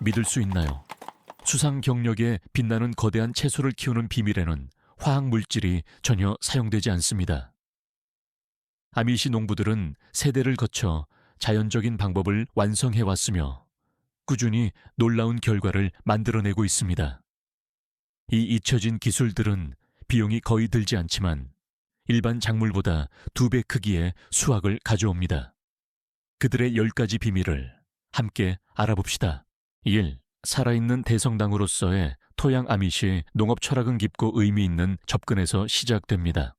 믿을 수 있나요? 수상 경력에 빛나는 거대한 채소를 키우는 비밀에는 화학 물질이 전혀 사용되지 않습니다. 아미시 농부들은 세대를 거쳐 자연적인 방법을 완성해 왔으며 꾸준히 놀라운 결과를 만들어내고 있습니다. 이 잊혀진 기술들은 비용이 거의 들지 않지만 일반 작물보다 두 배 크기의 수확을 가져옵니다. 그들의 열 가지 비밀을 함께 알아봅시다. 1. 살아있는 대성당으로서의 토양 아밋이 농업 철학은 깊고 의미 있는 접근에서 시작됩니다.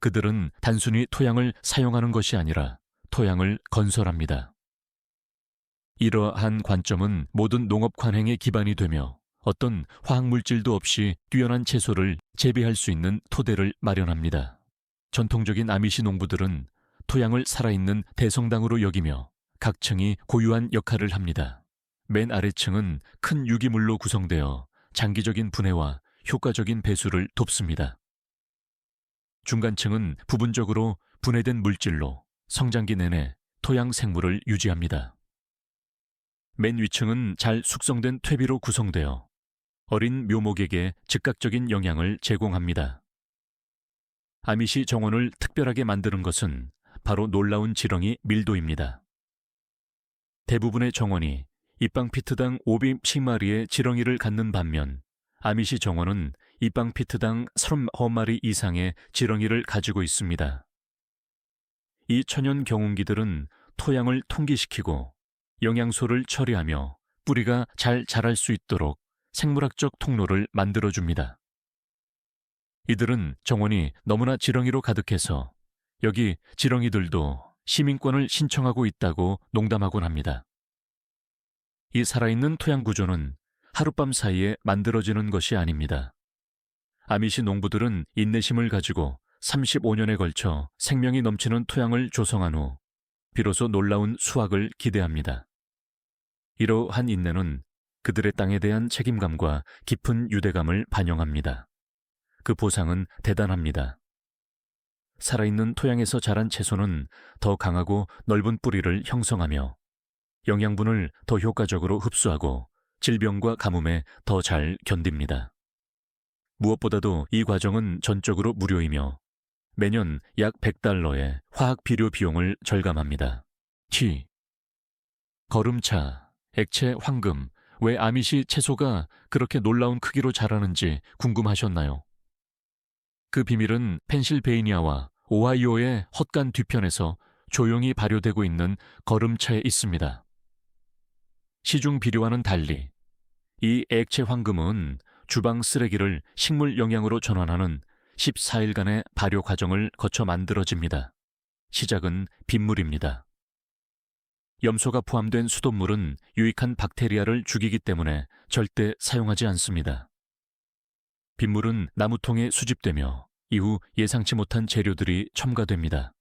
그들은 단순히 토양을 사용하는 것이 아니라 토양을 건설합니다. 이러한 관점은 모든 농업 관행의 기반이 되며 어떤 화학물질도 없이 뛰어난 채소를 재배할 수 있는 토대를 마련합니다. 전통적인 아미시 농부들은 토양을 살아있는 대성당으로 여기며 각 층이 고유한 역할을 합니다. 맨 아래층은 큰 유기물로 구성되어 장기적인 분해와 효과적인 배수를 돕습니다. 중간층은 부분적으로 분해된 물질로 성장기 내내 토양 생물을 유지합니다. 맨 위층은 잘 숙성된 퇴비로 구성되어 어린 묘목에게 즉각적인 영향을 제공합니다. 아미시 정원을 특별하게 만드는 것은 바로 놀라운 지렁이 밀도입니다. 대부분의 정원이 입방 피트당 510마리의 지렁이를 갖는 반면 아미시 정원은 입방 피트당 30마리 이상의 지렁이를 가지고 있습니다. 이 천연 경운기들은 토양을 통기시키고 영양소를 처리하며 뿌리가 잘 자랄 수 있도록 생물학적 통로를 만들어줍니다. 이들은 정원이 너무나 지렁이로 가득해서 여기 지렁이들도 시민권을 신청하고 있다고 농담하곤 합니다. 이 살아있는 토양 구조는 하룻밤 사이에 만들어지는 것이 아닙니다. 아미시 농부들은 인내심을 가지고 35년에 걸쳐 생명이 넘치는 토양을 조성한 후 비로소 놀라운 수확을 기대합니다. 이러한 인내는 그들의 땅에 대한 책임감과 깊은 유대감을 반영합니다. 그 보상은 대단합니다. 살아있는 토양에서 자란 채소는 더 강하고 넓은 뿌리를 형성하며 영양분을 더 효과적으로 흡수하고 질병과 가뭄에 더 잘 견딥니다. 무엇보다도 이 과정은 전적으로 무료이며 매년 약 100달러의 화학 비료 비용을 절감합니다. T. 걸음차, 액체 황금, 왜 아미시 채소가 그렇게 놀라운 크기로 자라는지 궁금하셨나요? 그 비밀은 펜실베이니아와 오하이오의 헛간 뒤편에서 조용히 발효되고 있는 걸음차에 있습니다. 시중 비료와는 달리 이 액체 황금은 주방 쓰레기를 식물 영양으로 전환하는 14일간의 발효 과정을 거쳐 만들어집니다. 시작은 빗물입니다. 염소가 포함된 수돗물은 유익한 박테리아를 죽이기 때문에 절대 사용하지 않습니다. 빗물은 나무통에 수집되며 이후 예상치 못한 재료들이 첨가됩니다.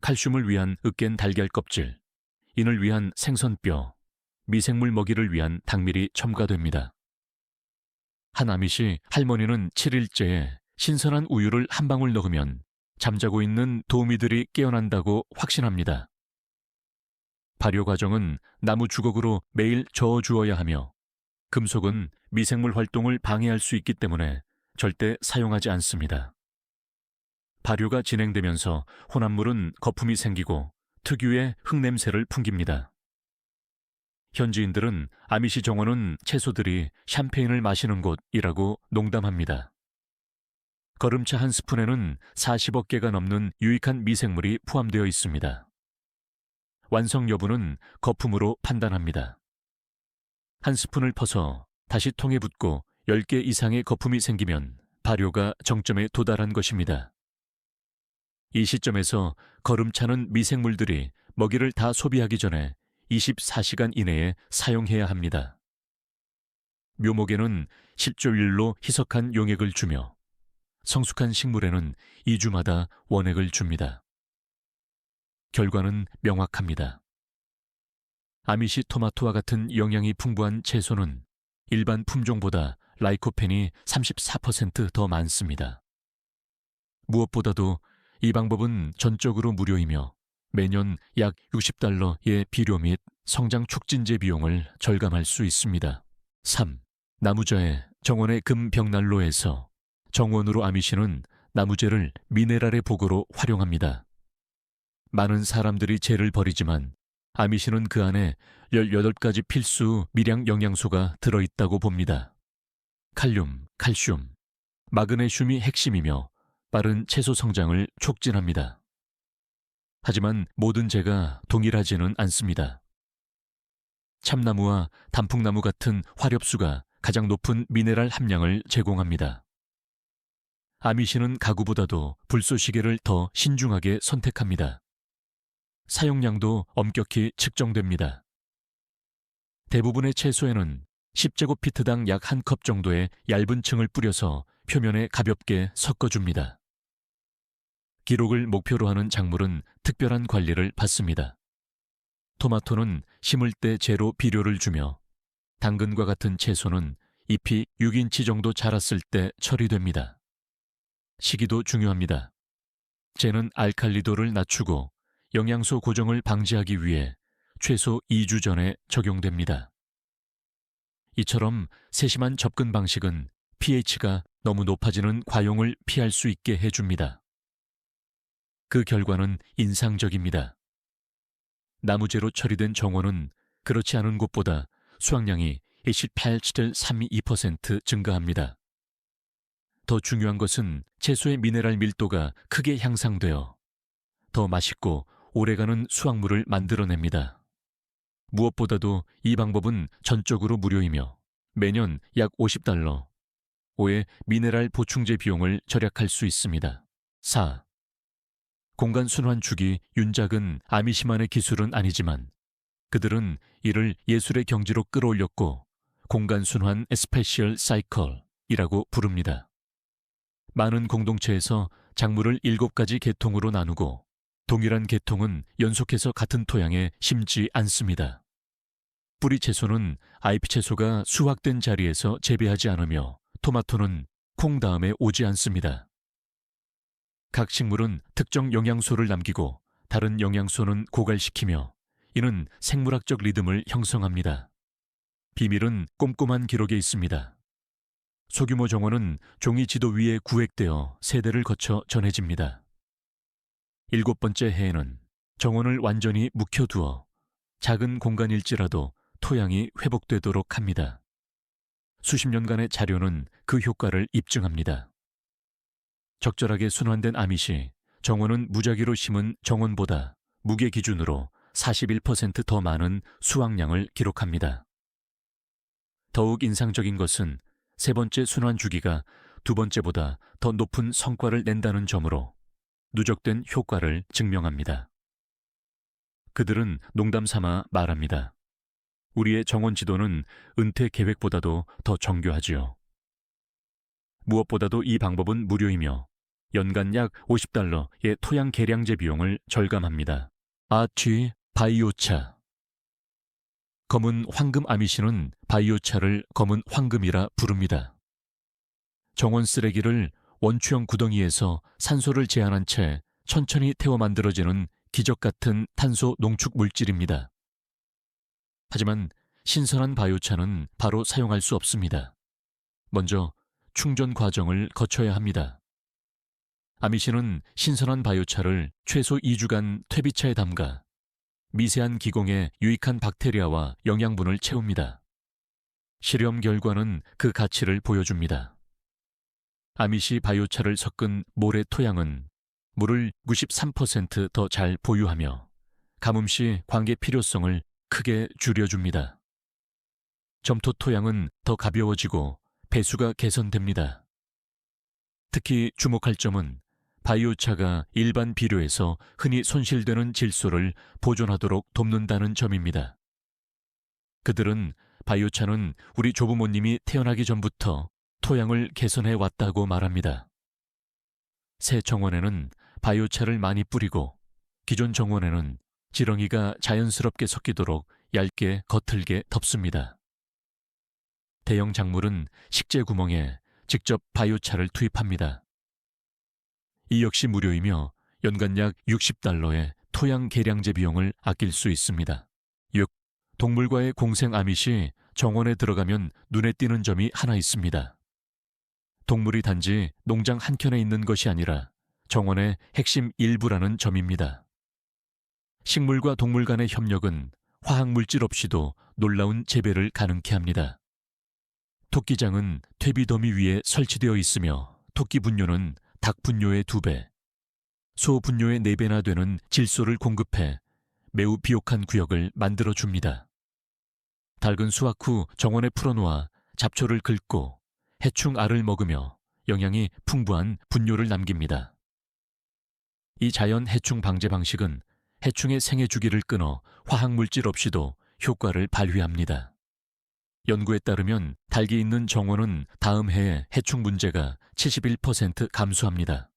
칼슘을 위한 으깬 달걀 껍질, 인을 위한 생선뼈, 미생물 먹이를 위한 당밀이 첨가됩니다. 한 아밋이 할머니는 7일째에 신선한 우유를 한 방울 넣으면 잠자고 있는 도우미들이 깨어난다고 확신합니다. 발효 과정은 나무 주걱으로 매일 저어 주어야 하며 금속은 미생물 활동을 방해할 수 있기 때문에 절대 사용하지 않습니다. 발효가 진행되면서 혼합물은 거품이 생기고 특유의 흙냄새를 풍깁니다. 현지인들은 아미시 정원은 채소들이 샴페인을 마시는 곳이라고 농담합니다. 걸음차 한 스푼에는 40억 개가 넘는 유익한 미생물이 포함되어 있습니다. 완성 여부는 거품으로 판단합니다. 한 스푼을 퍼서 다시 통에 붓고 10개 이상의 거품이 생기면 발효가 정점에 도달한 것입니다. 이 시점에서 걸음차는 미생물들이 먹이를 다 소비하기 전에 24시간 이내에 사용해야 합니다. 묘목에는 실조일로 희석한 용액을 주며 성숙한 식물에는 2주마다 원액을 줍니다. 결과는 명확합니다. 아미시 토마토와 같은 영양이 풍부한 채소는 일반 품종보다 라이코펜이 34%더 많습니다. 무엇보다도 이 방법은 전적으로 무료이며 매년 약 60달러의 비료 및 성장 촉진제 비용을 절감할 수 있습니다. 3. 나무자의 정원의 금벽난로에서 정원으로 아미시는 나무재를 미네랄의 보고로 활용합니다. 많은 사람들이 재를 버리지만 아미시는 그 안에 18가지 필수 미량 영양소가 들어있다고 봅니다. 칼륨, 칼슘, 마그네슘이 핵심이며 빠른 채소 성장을 촉진합니다. 하지만 모든 재가 동일하지는 않습니다. 참나무와 단풍나무 같은 화렵수가 가장 높은 미네랄 함량을 제공합니다. 아미시는 가구보다도 불쏘시개를 더 신중하게 선택합니다. 사용량도 엄격히 측정됩니다. 대부분의 채소에는 10제곱피트당 약 한 컵 정도의 얇은 층을 뿌려서 표면에 가볍게 섞어줍니다. 기록을 목표로 하는 작물은 특별한 관리를 받습니다. 토마토는 심을 때 제로 비료를 주며 당근과 같은 채소는 잎이 6인치 정도 자랐을 때 처리됩니다. 시기도 중요합니다. 재는 알칼리도를 낮추고 영양소 고정을 방지하기 위해 최소 2주 전에 적용됩니다. 이처럼 세심한 접근 방식은 pH가 너무 높아지는 과용을 피할 수 있게 해줍니다. 그 결과는 인상적입니다. 나무재로 처리된 정원은 그렇지 않은 곳보다 수확량이 28.32% 증가합니다. 더 중요한 것은 채소의 미네랄 밀도가 크게 향상되어 더 맛있고 오래가는 수확물을 만들어냅니다. 무엇보다도 이 방법은 전적으로 무료이며 매년 약 50달러, 오의 미네랄 보충제 비용을 절약할 수 있습니다. 4. 공간 순환 주기 윤작은 아미시만의 기술은 아니지만 그들은 이를 예술의 경지로 끌어올렸고 공간 순환 스페셜 사이클이라고 부릅니다. 많은 공동체에서 작물을 7가지 계통으로 나누고 동일한 계통은 연속해서 같은 토양에 심지 않습니다. 뿌리 채소는 IP 채소가 수확된 자리에서 재배하지 않으며 토마토는 콩 다음에 오지 않습니다. 각 식물은 특정 영양소를 남기고 다른 영양소는 고갈시키며 이는 생물학적 리듬을 형성합니다. 비밀은 꼼꼼한 기록에 있습니다. 소규모 정원은 종이 지도 위에 구획되어 세대를 거쳐 전해집니다. 일곱 번째 해에는 정원을 완전히 묵혀두어 작은 공간일지라도 토양이 회복되도록 합니다. 수십 년간의 자료는 그 효과를 입증합니다. 적절하게 순환된 아밋이 정원은 무작위로 심은 정원보다 무게 기준으로 41%더 많은 수확량을 기록합니다. 더욱 인상적인 것은 세 번째 순환 주기가 두 번째보다 더 높은 성과를 낸다는 점으로 누적된 효과를 증명합니다. 그들은 농담 삼아 말합니다. 우리의 정원 지도는 은퇴 계획보다도 더 정교하지요. 무엇보다도 이 방법은 무료이며 연간 약 50달러의 토양 개량제 비용을 절감합니다. 아취 바이오차 검은 황금 아미시는 바이오차를 검은 황금이라 부릅니다. 정원 쓰레기를 원추형 구덩이에서 산소를 제한한 채 천천히 태워 만들어지는 기적 같은 탄소 농축 물질입니다. 하지만 신선한 바이오차는 바로 사용할 수 없습니다. 먼저 충전 과정을 거쳐야 합니다. 아미시는 신선한 바이오차를 최소 2주간 퇴비차에 담가 미세한 기공에 유익한 박테리아와 영양분을 채웁니다. 실험 결과는 그 가치를 보여줍니다. 아미시 바이오차를 섞은 모래 토양은 물을 93%더 잘 보유하며 가뭄 시 관계 필요성을 크게 줄여줍니다. 점토 토양은 더 가벼워지고 배수가 개선됩니다. 특히 주목할 점은 바이오차가 일반 비료에서 흔히 손실되는 질소를 보존하도록 돕는다는 점입니다. 그들은 바이오차는 우리 조부모님이 태어나기 전부터 토양을 개선해 왔다고 말합니다. 새 정원에는 바이오차를 많이 뿌리고 기존 정원에는 지렁이가 자연스럽게 섞이도록 얇게 겉을게 덮습니다. 대형 작물은 식재 구멍에 직접 바이오차를 투입합니다. 이 역시 무료이며 연간 약 60달러의 토양 개량제 비용을 아낄 수 있습니다. 6. 동물과의 공생 아밋이 정원에 들어가면 눈에 띄는 점이 하나 있습니다. 동물이 단지 농장 한켠에 있는 것이 아니라 정원의 핵심 일부라는 점입니다. 식물과 동물 간의 협력은 화학 물질 없이도 놀라운 재배를 가능케 합니다. 토끼장은 퇴비 더미 위에 설치되어 있으며 토끼 분뇨는 닭 분뇨의 두 배, 소 분뇨의 네 배나 되는 질소를 공급해 매우 비옥한 구역을 만들어 줍니다. 닭은 수확 후 정원에 풀어놓아 잡초를 긁고 해충 알을 먹으며 영양이 풍부한 분뇨를 남깁니다. 이 자연 해충 방제 방식은 해충의 생애 주기를 끊어 화학 물질 없이도 효과를 발휘합니다. 연구에 따르면 닭이 있는 정원은 다음 해에 해충 문제가 71% 감소합니다.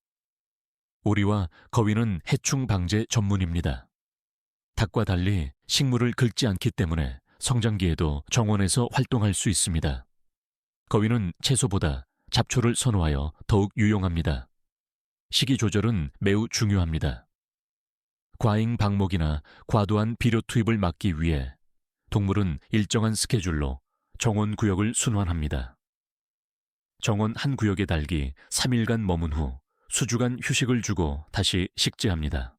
오리와 거위는 해충 방제 전문입니다. 닭과 달리 식물을 긁지 않기 때문에 성장기에도 정원에서 활동할 수 있습니다. 거위는 채소보다 잡초를 선호하여 더욱 유용합니다. 식이 조절은 매우 중요합니다. 과잉 방목이나 과도한 비료 투입을 막기 위해 동물은 일정한 스케줄로 정원 구역을 순환합니다. 정원 한 구역의 닭이 3일간 머문 후 수주간 휴식을 주고 다시 식재합니다.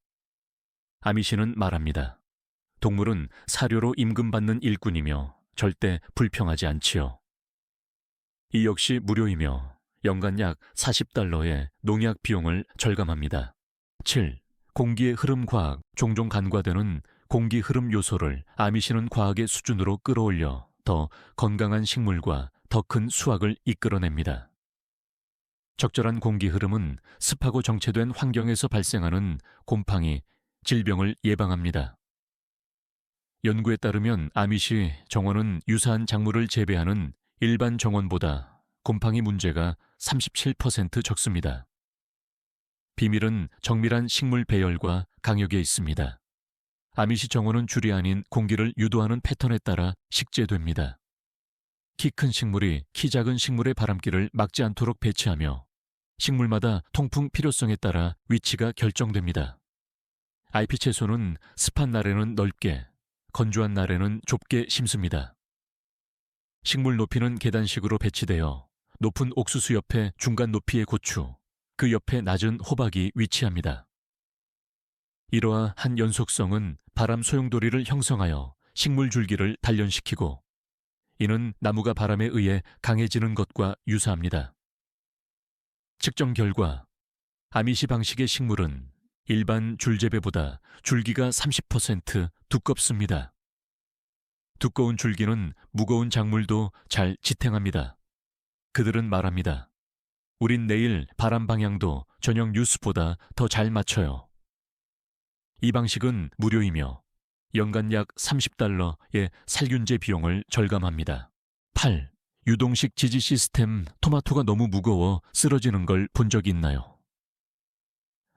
아미시는 말합니다. 동물은 사료로 임금받는 일꾼이며 절대 불평하지 않지요. 이 역시 무료이며 연간 약 40달러의 농약 비용을 절감합니다. 7. 공기의 흐름 과학, 종종 간과되는 공기 흐름 요소를 아미시는 과학의 수준으로 끌어올려 더 건강한 식물과 더 큰 수확을 이끌어냅니다. 적절한 공기 흐름은 습하고 정체된 환경에서 발생하는 곰팡이, 질병을 예방합니다. 연구에 따르면 아미시 정원은 유사한 작물을 재배하는 일반 정원보다 곰팡이 문제가 37% 적습니다. 비밀은 정밀한 식물 배열과 강역에 있습니다. 아미시 정원은 줄이 아닌 공기를 유도하는 패턴에 따라 식재됩니다. 키 큰 식물이 키 작은 식물의 바람길을 막지 않도록 배치하며 식물마다 통풍 필요성에 따라 위치가 결정됩니다. IP 채소는 습한 날에는 넓게, 건조한 날에는 좁게 심습니다. 식물 높이는 계단식으로 배치되어 높은 옥수수 옆에 중간 높이의 고추, 그 옆에 낮은 호박이 위치합니다. 이러한 연속성은 바람 소용돌이를 형성하여 식물 줄기를 단련시키고 이는 나무가 바람에 의해 강해지는 것과 유사합니다. 측정 결과 아미시 방식의 식물은 일반 줄재배보다 줄기가 30% 두껍습니다. 두꺼운 줄기는 무거운 작물도 잘 지탱합니다. 그들은 말합니다. 우린 내일 바람 방향도 저녁 뉴스보다 더 잘 맞춰요. 이 방식은 무료이며 연간 약 30달러의 살균제 비용을 절감합니다. 8. 유동식 지지 시스템 토마토가 너무 무거워 쓰러지는 걸 본 적이 있나요?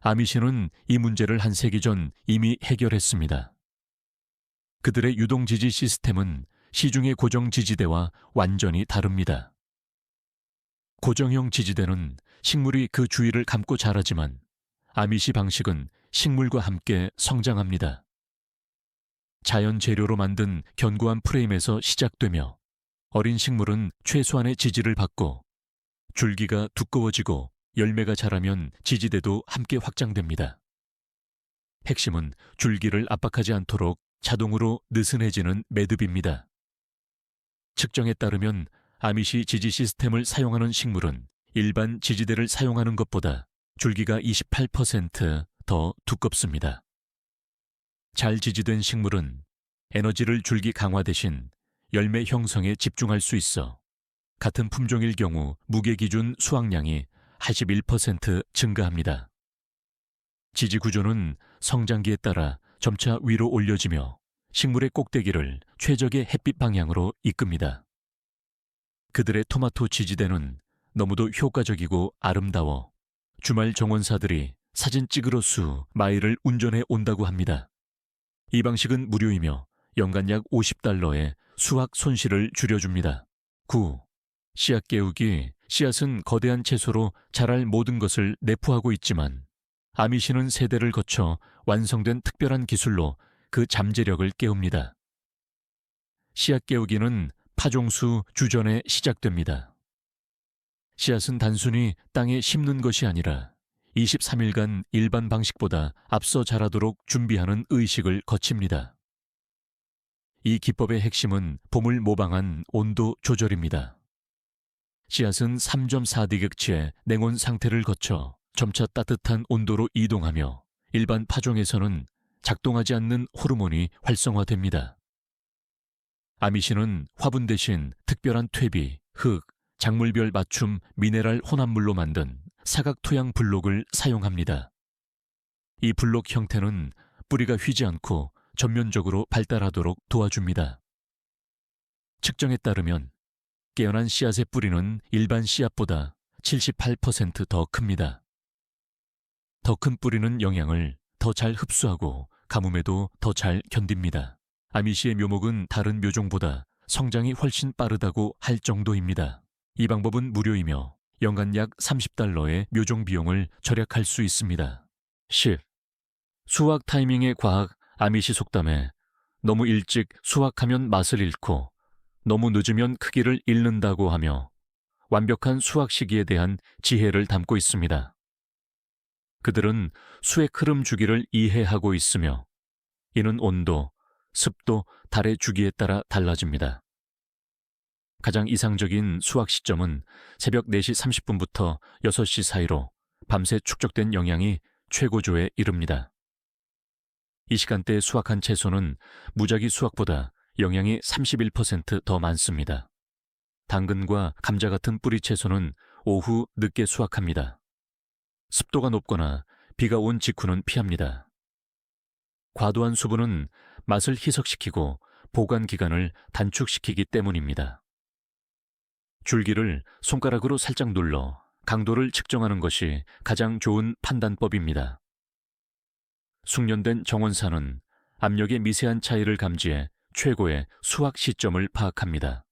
아미시는 이 문제를 한 세기 전 이미 해결했습니다. 그들의 유동 지지 시스템은 시중의 고정 지지대와 완전히 다릅니다. 고정형 지지대는 식물이 그 주위를 감고 자라지만 아미시 방식은 식물과 함께 성장합니다. 자연 재료로 만든 견고한 프레임에서 시작되며 어린 식물은 최소한의 지지를 받고 줄기가 두꺼워지고 열매가 자라면 지지대도 함께 확장됩니다. 핵심은 줄기를 압박하지 않도록 자동으로 느슨해지는 매듭입니다. 측정에 따르면 아미시 지지 시스템을 사용하는 식물은 일반 지지대를 사용하는 것보다 줄기가 28% 더 두껍습니다. 잘 지지된 식물은 에너지를 줄기 강화 대신 열매 형성에 집중할 수 있어 같은 품종일 경우 무게 기준 수확량이 81% 증가합니다. 지지 구조는 성장기에 따라 점차 위로 올려지며 식물의 꼭대기를 최적의 햇빛 방향으로 이끕니다. 그들의 토마토 지지대는 너무도 효과적이고 아름다워 주말 정원사들이 사진 찍으러 수 마일을 운전해 온다고 합니다. 이 방식은 무료이며 연간 약 50달러의 수확 손실을 줄여줍니다. 9. 씨앗 깨우기. 씨앗은 거대한 채소로 자랄 모든 것을 내포하고 있지만 아미시는 세대를 거쳐 완성된 특별한 기술로 그 잠재력을 깨웁니다. 씨앗 깨우기는 파종수 주전에 시작됩니다. 씨앗은 단순히 땅에 심는 것이 아니라 23일간 일반 방식보다 앞서 자라도록 준비하는 의식을 거칩니다. 이 기법의 핵심은 봄을 모방한 온도 조절입니다. 씨앗은 3.4디귿치의 냉온 상태를 거쳐 점차 따뜻한 온도로 이동하며 일반 파종에서는 작동하지 않는 호르몬이 활성화됩니다. 아미신은 화분 대신 특별한 퇴비, 흙, 작물별 맞춤 미네랄 혼합물로 만든 사각 토양 블록을 사용합니다. 이 블록 형태는 뿌리가 휘지 않고 전면적으로 발달하도록 도와줍니다. 측정에 따르면 깨어난 씨앗의 뿌리는 일반 씨앗보다 78%더 큽니다. 더 큰 뿌리는 영양을 더 잘 흡수하고 가뭄에도 더 잘 견딥니다. 아미시의 묘목은 다른 묘종보다 성장이 훨씬 빠르다고 할 정도입니다. 이 방법은 무료이며 연간 약 30달러의 묘종 비용을 절약할 수 있습니다. 10. 수확 타이밍의 과학 아미시 속담에 너무 일찍 수확하면 맛을 잃고 너무 늦으면 크기를 잃는다고 하며 완벽한 수확 시기에 대한 지혜를 담고 있습니다. 그들은 수의 흐름 주기를 이해하고 있으며 이는 온도, 습도, 달의 주기에 따라 달라집니다. 가장 이상적인 수확 시점은 새벽 4시 30분부터 6시 사이로 밤새 축적된 영양이 최고조에 이릅니다. 이 시간대에 수확한 채소는 무작위 수확보다 영양이 31%더 많습니다. 당근과 감자 같은 뿌리 채소는 오후 늦게 수확합니다. 습도가 높거나 비가 온 직후는 피합니다. 과도한 수분은 맛을 희석시키고 보관 기간을 단축시키기 때문입니다. 줄기를 손가락으로 살짝 눌러 강도를 측정하는 것이 가장 좋은 판단법입니다. 숙련된 정원사는 압력의 미세한 차이를 감지해 최고의 수확 시점을 파악합니다.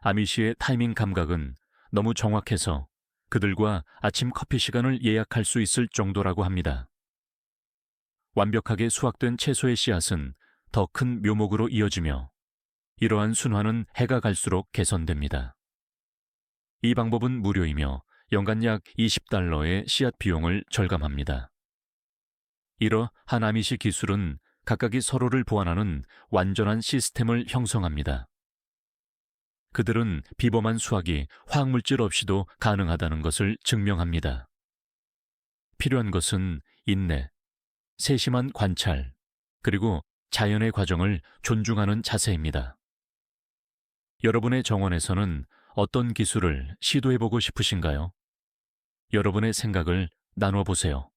아미시의 타이밍 감각은 너무 정확해서 그들과 아침 커피 시간을 예약할 수 있을 정도라고 합니다. 완벽하게 수확된 채소의 씨앗은 더 큰 묘목으로 이어지며 이러한 순환은 해가 갈수록 개선됩니다. 이 방법은 무료이며 연간 약 20달러의 씨앗 비용을 절감합니다. 이러한 아미시 기술은 각각이 서로를 보완하는 완전한 시스템을 형성합니다. 그들은 비범한 수확이 화학물질 없이도 가능하다는 것을 증명합니다. 필요한 것은 인내, 세심한 관찰, 그리고 자연의 과정을 존중하는 자세입니다. 여러분의 정원에서는 어떤 기술을 시도해보고 싶으신가요? 여러분의 생각을 나눠 보세요.